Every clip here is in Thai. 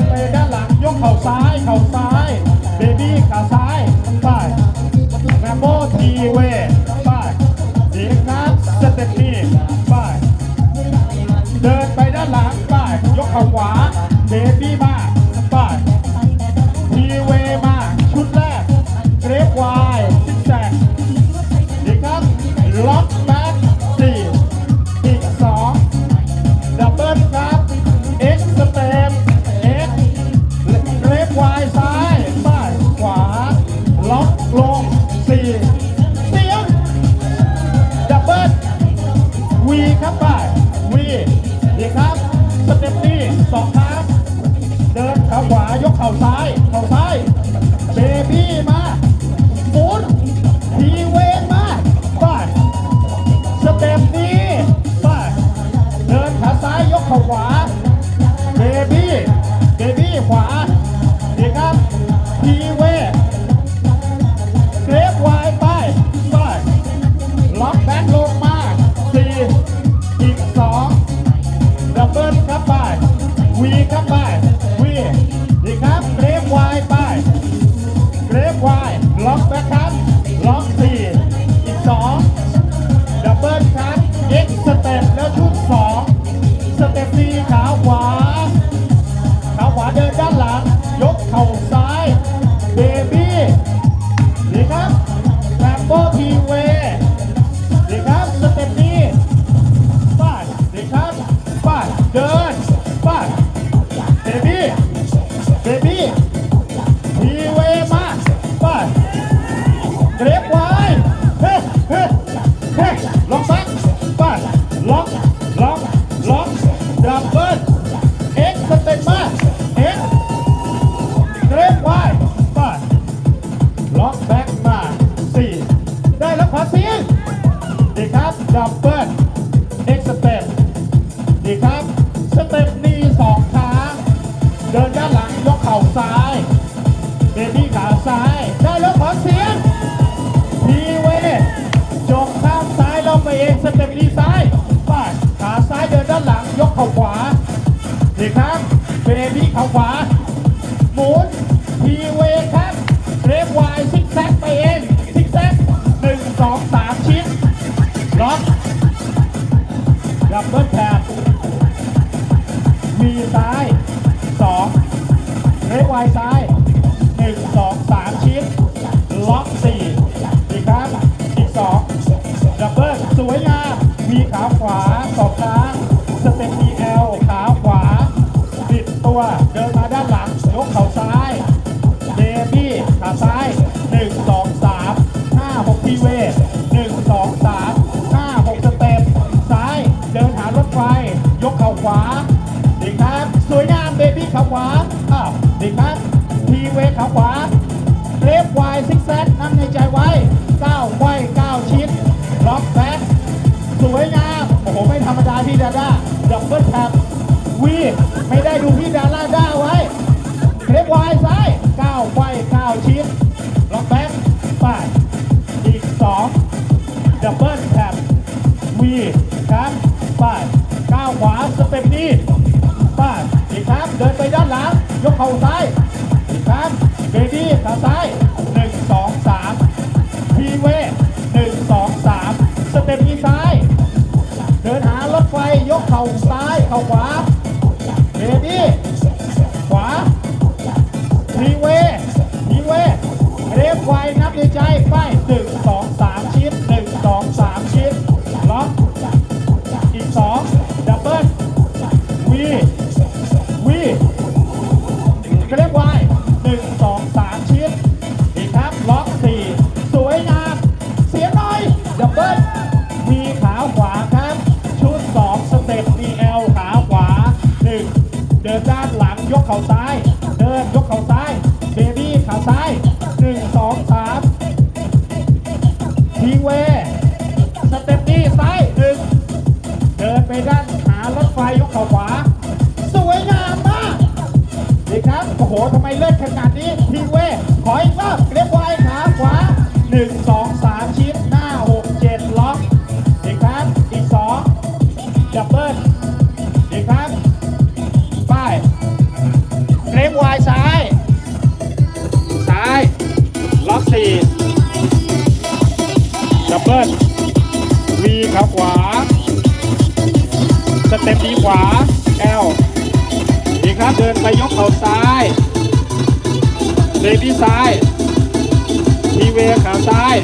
นไปด้านหลัง ยกเข่าซ้าย เข่าซ้าย เบบี้ขาซ้ายไปแมมโบทีเวไปดีครับสเต็ปนี้ไปเดินไปด้านหลังไปยกเข่าขวา เบบี้มา ครับไปวีดีครับสเต็ปนี้สองครั้งเดินขาขวายกเข่าซ้ายเข่าซ้าย เดินป้าดเบบี้เบบี้ทีเวมาป้าดเกรฟไว้เฮ้เฮ้เฮ้ล็อกแบ็คป้าดล็อกล็อกล็อกดับเบิลเอ็กซ์สเต็ปมาเอ็กซ์เกรฟไว้ป้าดล็อกแบ็กมาสี่ได้แล้วขอเสียงดีครับดับเบิลเอ็กซ์สเต็ปดีครับ เต็ปนี้สองทางเดินด้านหลังยกเข่าซ้ายเบบี้ขาซ้าย ได้แล้วขอเสียงทีเวจงข้างซ้ายลงไปเองสเต็ปนี้ซ้ายไปขาซ้ายเดินด้านหลังยกเข่าขวาดีครับเบบี้เข่าขวาหมุน วายซ้ายหนึ่งสองสามชิ้น ล็อกสี่อีกครับอีกสองดับเบิลสวยงามมีขาขวาสองครั้งสเต็ปดีเอลขาขวาติดตัวเดินมาด้านหลังยกเข่าซ้ายเบบี้ขาซ้าย1 2 3 5 6ทีเว1 2 3 5 6สเต็ปซ้ายเดินหารถไฟ ยกเข่าขวาดีกครับสวยงามเบบี้ขาขวา ขาขวาเรฟไวซิกแซกนั่งในใจไว้9ไขว้9ชิดล็อกแบ็คสวยงาม โอ้โห ไม่ธรรมดาพี่ดาด้าดับเบิลแท็บวีไม่ได้ดูพี่ดาด้าด้าไว้เรียกวายซ้ายก้าวไขว้ก้าวชิดล็อกแบ็คไปอีกสองดับเบิลแท็บวีครับไปก้าวขวาสเต็ปนี้ไปอีกครับ เดินไปด้านหลัง ยกเข่าซ้ายอีกครับ เบบี้ขาซ้ายหนึ่งสองสามพีเวหนึ่งสองสามสเต็ปนี้ซ้าย เดินหารถไฟยกเข่าซ้ายเข่าขวาเบบี้ขวาพีเวพีเวเรฟไฟนับในใจไปหนึ่ง เข่าซ้าย เดินยกเข่าซ้าย เบบี้ขาซ้าย1 2 3ทีเวสเต็ปนี้ซ้ายหนึ่งเดินไปด้านหารถไฟยกเข่าขวา สวยงามมากดีครับโอ้โหทำไมเลิศขนาดนี้ทีเวขออีกรอบเรียบไวขาขวาหนึ่งสองสาม บิลวีขาขวา สเต็ปดีขวา L ดีครับเดินไปยกเข่าซ้ายเดินที่ซ้ายทีเวขาซ้าย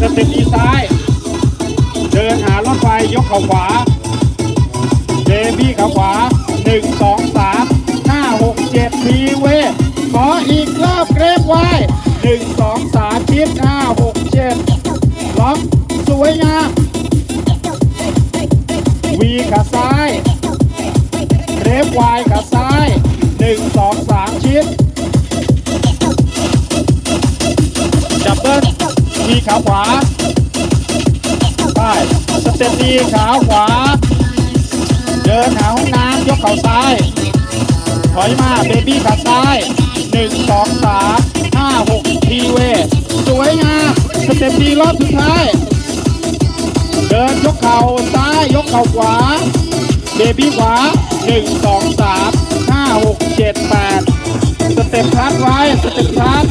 สเต็ปดีซ้าย เดินหารถไฟยกเข่าขวาเดบี้ขาขวาหนึ่งสอง ซ้ายเรฟวายขาซ้ายหนึ่งสองสามชิดดับเบิลวีขาขวาไปสเต็ปดีขาขวา เดินหาห้องน้ำยกเข่าซ้าย ถอยมาเบบี้ขาซ้ายหนึ่งสองสามห้าหกทีเวสวยงามสเต็ปดีรอบสุดท้าย เดินยกเข่าซ้ายยกเข่าขวา เบบี้ขวาหนึ่งสองสามห้าหกเจ็ดแปดสเต็ปพลัดไว้ สเต็ปพลัด